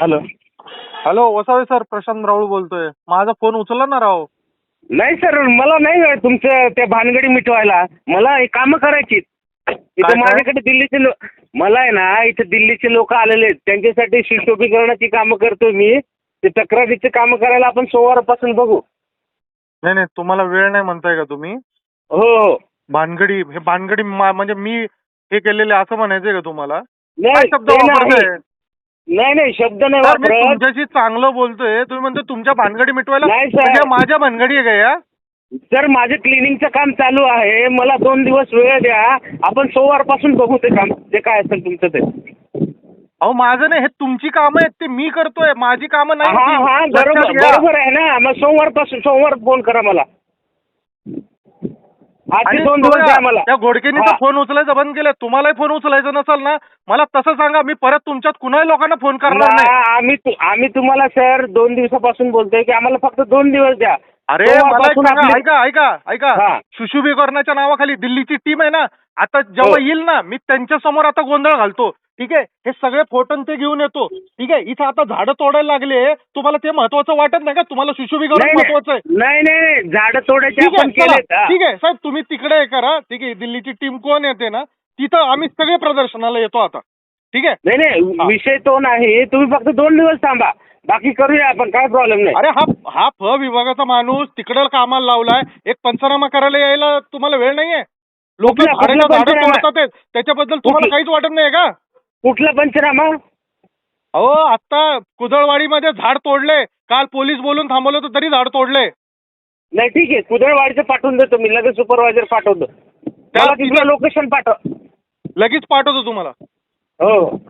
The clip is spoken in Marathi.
Hello. Hello Vasave sir Prashant Raul बोलतोय. माझा फोन उचलला ना राव? नाही सर मला नाही वेळ तुमचं त्या भानगडी मिटवायला. मला हे कामं करायची काय इथं काय? माझ्याकडे दिल्लीचे लोक मला आहे ना इथे दिल्लीचे लोक आलेले आहेत. त्यांच्यासाठी सुशोभीकरणाची कामं करतो मी. ते तक्रारीचे कामं करायला आपण सोमवारपासून बघू. नाही नाही तुम्हाला वेळ नाही म्हणताय का तुम्ही? हो हो. भानगडी हे भानगडी मा- म्हणजे मी हे केलेले असं म्हणायचंय का तुम्हाला? काय नाही शब्द ते नाही. वापरताय? नाही नाही शब्द नाही सर मी वापरत तुमच्याशी चांगलं बोलतोय. तुम्ही म्हणते तुमच्या भानगडी मिटवायला नाही. म्हणजे माझ्या भानगडी आहे का या? सर माझं क्लिनिंगचं काम चालू आहे. मला दोन दिवस वेळ द्या. आपण सोमवारपासून बघू ते काम. जे काय असेल तुमचं ते. अहो माझं नाही. हे तुमची कामं आहेत. ते मी करतोय. माझी कामं नाही. हा हा ती. लक्षात बरोबर घ्या. बरोबर आहे ना. मग सोमवारपासून सोमवार फोन करा मला. दोन दिवस बघा, द्या मला त्या घोडकेनी तर. फोन उचलायचं बंद केलं. तुम्हालाही फोन उचलायचा नसेल ना मला तसं सांगा. मी परत तुमच्यात कुणाही लोकांना फोन करणार नाही आम्ही तुम्हाला सर दोन दिवसापासून बोलतोय की आम्हाला फक्त दोन दिवस द्या. अरे मला सांगा. ऐका ऐका ऐका. हा. सुशुभीकरणाच्या नावाखाली दिल्लीची टीम आहे ना. आता जेव्हा हो. येईल ना मी त्यांच्यासमोर आता गोंधळ घालतो. ठीक आहे? हे सगळे फोटो ते घेऊन येतो. ठीक आहे? इथं आता झाडं तोडायला लागले तुम्हाला ते महत्वाचं वाटत नाही का? तुम्हाला नाही महत्वाचं आहे. नाही नाही झाडं तोडायचे ठीक आपण आहे. ठीक साहेब तुम्ही तिकडे करा. ठीक आहे दिल्लीची टीम कोण येते ना तिथं आम्ही सगळे प्रदर्शनाला येतो आता. ठीक आहे? नाही नाही. विषय तो नाही. तुम्ही फक्त दोन दिवस थांबा. बाकी करूया आपण काय प्रॉब्लेम नाही. अरे हा हा फ विभागाचा माणूस तिकडे कामाला लावलाय. एक पंचनामा करायला यायला तुम्हाला वेळ नाहीये. लोक झाडं? तोडतात. त्याच्याबद्दल तुम्हाला काहीच वाटत नाही का? कुठला पंचनामा? अहो आता कुदळवाडीमध्ये झाड तोडले. काल पोलीस बोलून थांबवलं होतं तरी झाड तोडले. नाही ठीक आहे. कुदळवाडीचं पाठवून देतो. मी लगेच सुपरवायझर पाठवतो. मला तिथलं लोकेशन पाठव. लगेच पाठवतो तुम्हाला. हो.